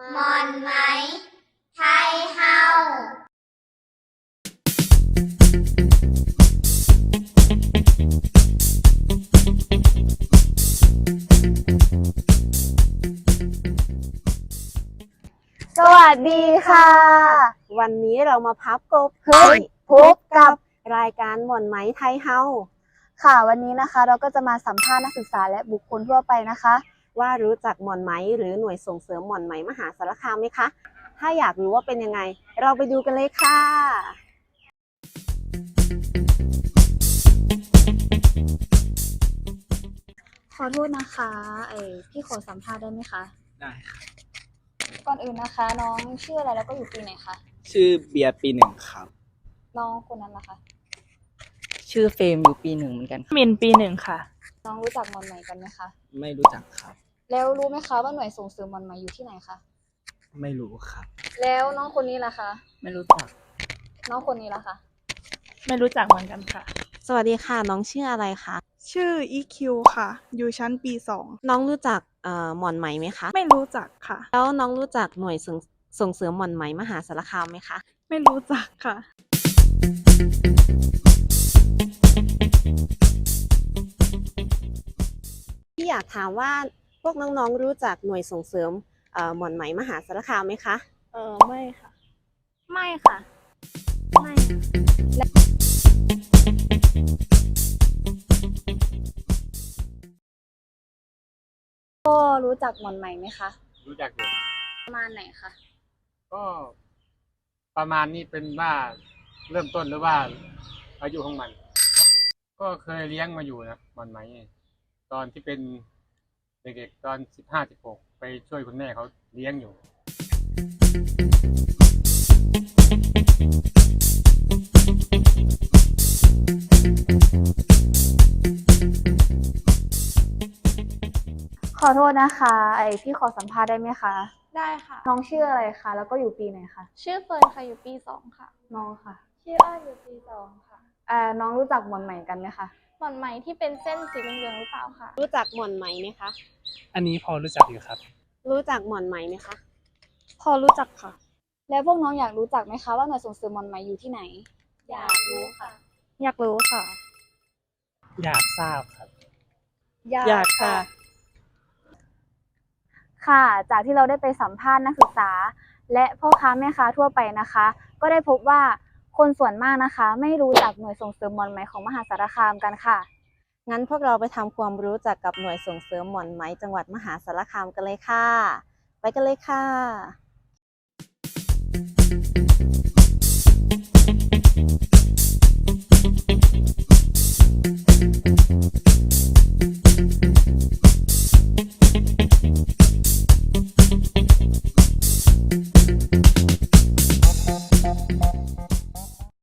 มอนไหมไทยเฮาสวัสดีค่ะ วันนี้เรามาพับกบเฮ้ยพบกับรายการหม่อนไหมไทยเฮาค่ะ วันนี้นะคะ เราก็จะมาสัมภาษณ์นักศึกษาและบุคคลทั่วไปนะคะ ว่ารู้จักหม่อนไหม หรือหน่วยส่งเสริมหม่อนไหมมหาสารคามไหมคะ ถ้าอยากรู้ว่าเป็นยังไง เราไปดูกันเลยค่ะขอโทษนะคะไอพี่ขอสัมภาษณ์ได้ไหมคะ ได้ครับก่อนอื่นนะคะ น้องชื่ออะไรแล้วก็อยู่ปีไหนคะ ชื่อเบียร์ปีหนึ่งครับ น้องคนนั้นล่ะคะ ชื่อเฟรมอยู่ปีหนึ่งเหมือนกันครับมินปีหนึ่งค่ะ น้องรู้จักมอนไหมกันไหมคะ ไม่รู้จักครับ แล้วรู้ไหมคะว่าหน่วยส่งเสริมมอนไหมอยู่ที่ไหนคะไม่รู้ครับ แล้วน้องคนนี้ล่ะคะ ไม่รู้จัก น้องคนนี้ล่ะคะ ไม่รู้จักเหมือนกันค่ะ สวัสดีค่ะ น้องชื่ออะไรคะ ชื่อ EQ ค่ะ อยู่ชั้นปีสอง น้องรู้จักเอ่อหม่อนไหมไหมคะ ไม่รู้จักค่ะ แล้วน้องรู้จักหน่วยส่งส่งเสริมหม่อนไหมมหาสารคามไหมคะ ไม่รู้จักค่ะ พี่อยากถามว่า พวกน้องๆรู้จักหน่วยส่งเสริมเอ่อหม่อนไหมมหาสารคามไหมคะ เออไม่ค่ะ ไม่ค่ะ ไม่ก็รู้จักมอนไหมไหมคะ รู้จักอยู่ประมาณไหนคะ ก็ประมาณนี้เป็นว่าเริ่มต้นหรือว่าอายุของมัน ก็เคยเลี้ยงมาอยู่นะมันไหมตอนที่เป็น เด็กๆตอนสิบห้าสิบหกไปช่วยคุณแม่เขาเลี้ยงอยู่ ขอโทษนะคะ ไอพี่ขอสัมภาษณ์ได้ไหมคะ ได้ค่ะ น้องชื่ออะไรคะ แล้วก็อยู่ปีไหนคะ ชื่อเฟิร์นค่ะอยู่ปีสองค่ะ น้องค่ะ ชื่ออ้ายอยู่ปีสองค่ะ อ่าน้องรู้จักมอนไหมกันไหมคะหม่อนไหมที่เป็นเส้นสีเหลืองๆหรือเปล่าคะรู้จักหม่อนไหมไหมคะ อันนี้พอรู้จักอยู่ครับ รู้จักหม่อนไหมไหมคะ พอรู้จักค่ะ แล้วพวกน้องอยากรู้จักไหมคะว่าหน่วยส่งเสริมมอนไหมอยู่ที่ไหน อยากรู้ค่ะ อยากรู้ค่ะ อยากทราบครับ อยากค่ะ ค่ะ จากที่เราได้ไปสัมภาษณ์นักศึกษา และพ่อค้าแม่ค้าทั่วไปนะคะ ก็ได้พบว่า คนส่วนมากนะคะ ไม่รู้จักหน่วยส่งเสริมหมอนไหมของมหาสารคามกันค่ะ งั้นพวกเราไปทำความรู้จักกับหน่วยส่งเสริมหมอนไหมจังหวัดมหาสารคามกันเลยค่ะ ไปกันเลยค่ะ